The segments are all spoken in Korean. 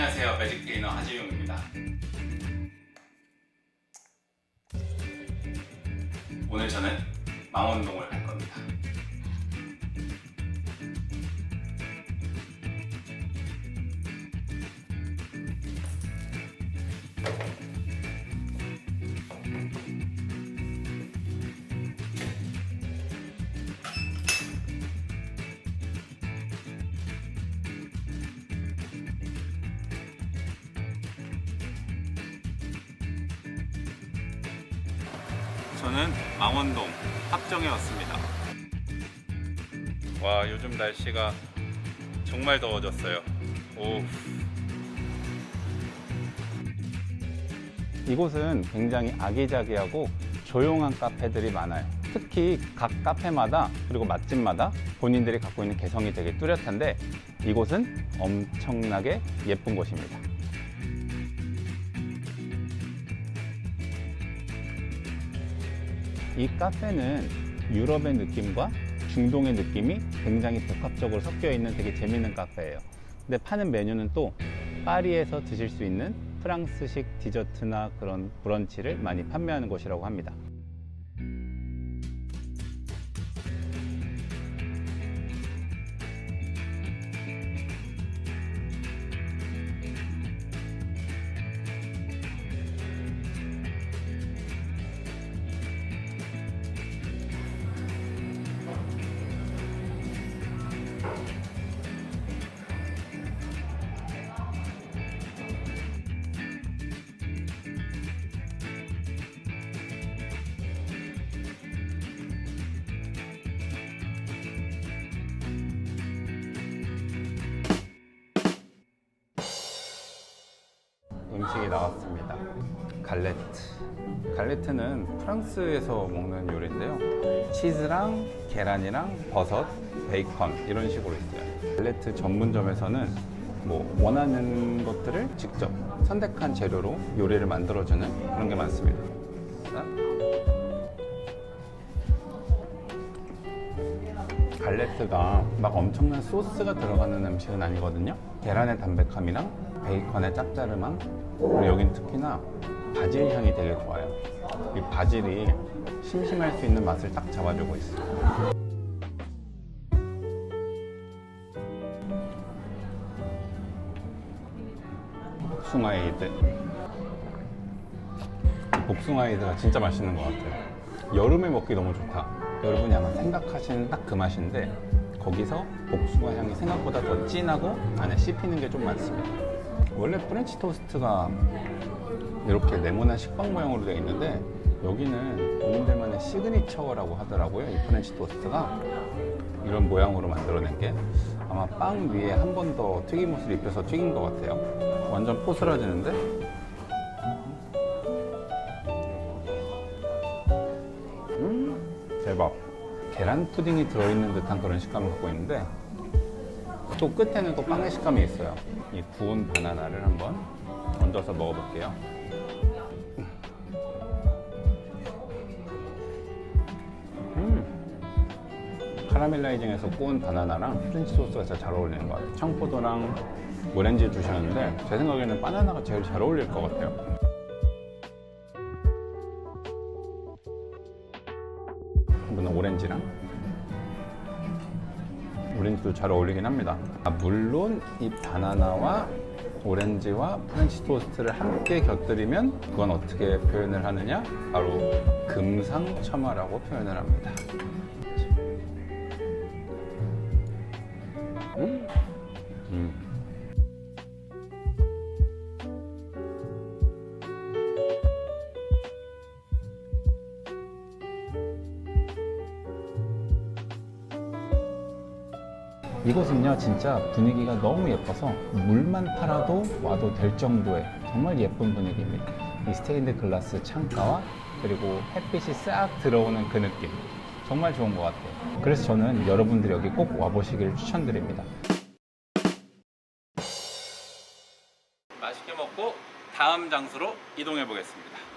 안녕하세요. 매직 트레이너 하지용입니다. 오늘 저는 망원동을 갈 겁니다. 저는 망원동 합정에 왔습니다. 와 요즘 날씨가 정말 더워졌어요. 오. 이곳은 굉장히 아기자기하고 조용한 카페들이 많아요. 특히 각 카페마다 그리고 맛집마다 본인들이 갖고 있는 개성이 되게 뚜렷한데 이곳은 엄청나게 예쁜 곳입니다. 이 카페는 유럽의 느낌과 중동의 느낌이 굉장히 복합적으로 섞여 있는 되게 재밌는 카페예요. 근데 파는 메뉴는 또 파리에서 드실 수 있는 프랑스식 디저트나 그런 브런치를 많이 판매하는 곳이라고 합니다. 음식이 나왔습니다. 갈레트. 갈레트는 프랑스에서 먹는 요리인데요. 치즈랑 계란이랑 버섯, 베이컨 이런 식으로 있어요. 갈레트 전문점에서는 뭐 원하는 것들을 직접 선택한 재료로 요리를 만들어주는 그런 게 많습니다. 자. 갈레트가 막 엄청난 소스가 들어가는 음식은 아니거든요. 계란의 담백함이랑 베이컨의 짭짤함, 그리고 여긴 특히나 바질 향이 되게 좋아요. 이 바질이 심심할 수 있는 맛을 딱 잡아주고 있어요. 복숭아 에이드. 복숭아 에이드가 진짜 맛있는 것 같아요. 여름에 먹기 너무 좋다. 여러분이 아마 생각하시는 딱 그 맛인데 거기서 복숭아 향이 생각보다 더 진하고 안에 씹히는 게 좀 많습니다. 원래 프렌치 토스트가 이렇게 네모난 식빵 모양으로 되어 있는데 여기는 본인들만의 시그니처라고 하더라고요. 이 프렌치 토스트가 이런 모양으로 만들어낸 게 아마 빵 위에 한 번 더 튀김옷을 입혀서 튀긴 것 같아요. 완전 포스라지는데 음, 대박. 계란 푸딩이 들어있는 듯한 그런 식감을 갖고 있는데 또 끝에는 또 빵의 식감이 있어요. 이 구운 바나나를 한번 얹어서 먹어볼게요. 음. 카라멜라이징해서 구운 바나나랑 프렌치 소스가 진짜 잘 어울리는 것 같아요. 청포도랑 오렌지 주셨는데 제 생각에는 바나나가 제일 잘 어울릴 것 같아요. 이번엔 오렌지랑 오렌지도 잘 어울리긴 합니다. 아, 물론 이 바나나와 오렌지와 프렌치 토스트를 함께 곁들이면 그건 어떻게 표현을 하느냐? 바로 금상첨화라고 표현을 합니다. 이곳은요 진짜 분위기가 너무 예뻐서 물만 팔아도 와도 될 정도의 정말 예쁜 분위기입니다. 이 스테인드 글라스 창가와 그리고 햇빛이 싹 들어오는 그 느낌 정말 좋은 것 같아요. 그래서 저는 여러분들이 여기 꼭 와보시기를 추천드립니다. 맛있게 먹고 다음 장소로 이동해 보겠습니다.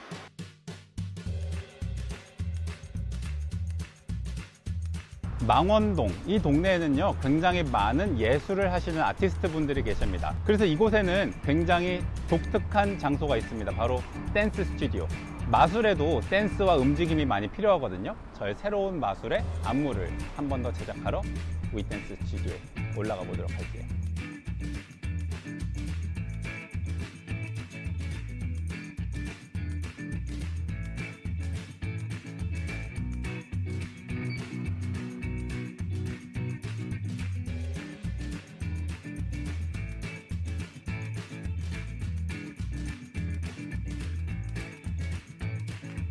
망원동 이 동네에는요 굉장히 많은 예술을 하시는 아티스트 분들이 계십니다. 그래서 이곳에는 굉장히 독특한 장소가 있습니다. 바로 댄스 스튜디오. 마술에도 댄스와 움직임이 많이 필요하거든요. 저의 새로운 마술의 안무를 한 번 더 제작하러 위댄스 스튜디오에 올라가 보도록 할게요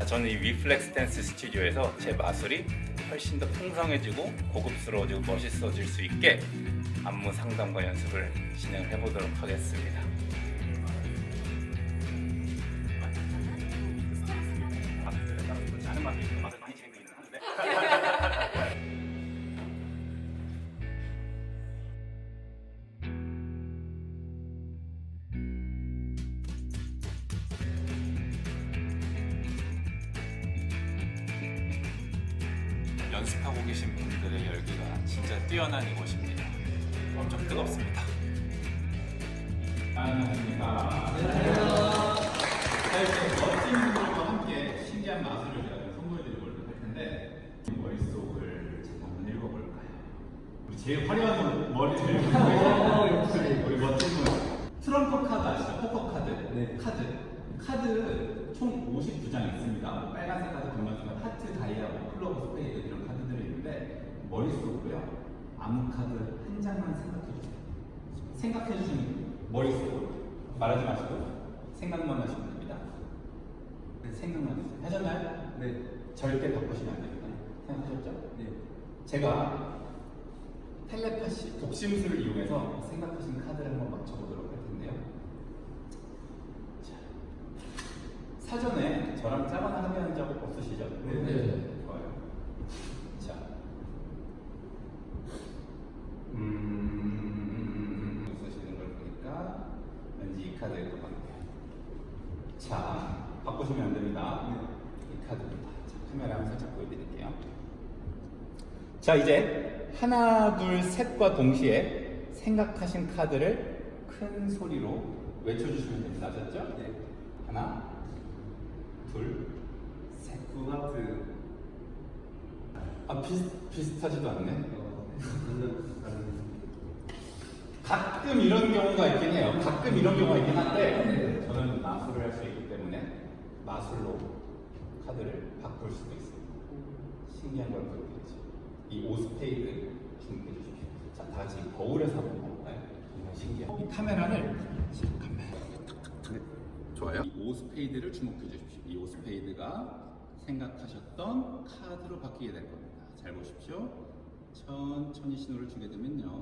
저는 이 위플렉스 댄스 스튜디오에서 제 마술이 훨씬 더 풍성해지고 고급스러워지고 멋있어질 수 있게 안무 상담과 연습을 진행해 보도록 하겠습니다. 연습하고 계신 분들의 열기가 진짜 뛰어난 이곳입니다. 엄청 뜨겁습니다. 안녕하십니까. 멋진 분들과 함께 신기한 마술을 제가 좀 선보여 드리고 할 텐데 머릿속을 잠깐 읽어볼까요? 우리 제일 화려한 머리를 들고 우리 멋진 분 트럼프 카드 아시죠? 포커 카드 카드 카드 총 52장 있습니다. 빨간색 카드, 검정색 카드, 하트, 다이아, 뭐 클로버, 스페이드 이런 카드들이 있는데 머릿속으로요 아무 카드 한 장만 생각해 주세요. 생각해 주시면 머릿속으로. 말하지 마시고 생각만 하시면 됩니다. 네, 생각만 해주세요. 하셨나요? 네. 절대 바꾸시면 안 됩니다. 생각하셨죠? 네. 제가 텔레파시, 독심술을 이용해서 생각하신 카드를 한번 맞춰보도록 할 텐데요. 자, 사전에 저랑 짜거나 합의한 적 없으시죠? 네. 좋아요. 자, 음, 쓰시는 걸 보니까 왠지 이 카드일 것 같아요. 자, 바꾸시면 안 됩니다. 이 카드입니다. 자, 카메라 한번 살짝 보여드릴게요. 자 이제 하나 둘 셋과 동시에 생각하신 카드를 큰 소리로 외쳐주시면 됩니다. 아셨죠? 네. 하나 둘 셋 구하트 아 비슷, 비슷하지도 않네. 가끔 이런 경우가 있긴 해요. 가끔 이런 경우가 있긴 한데 저는 마술을 할 수 있기 때문에 마술로 카드를 바꿀 수도 있습니다. 신기한 걸 보여드리죠. 이 오스페이드 주목해 주십시오. 자, 다 같이 거울에서 한번 볼까요? 정말 신기해요. 이 카메라를 잠깐만. 네, 좋아요. 이 오스페이드를 주목해 주십시오. 이 오스페이드가 생각하셨던 카드로 바뀌게 될 겁니다. 잘 보십시오. 천천히 신호를 주게 되면요.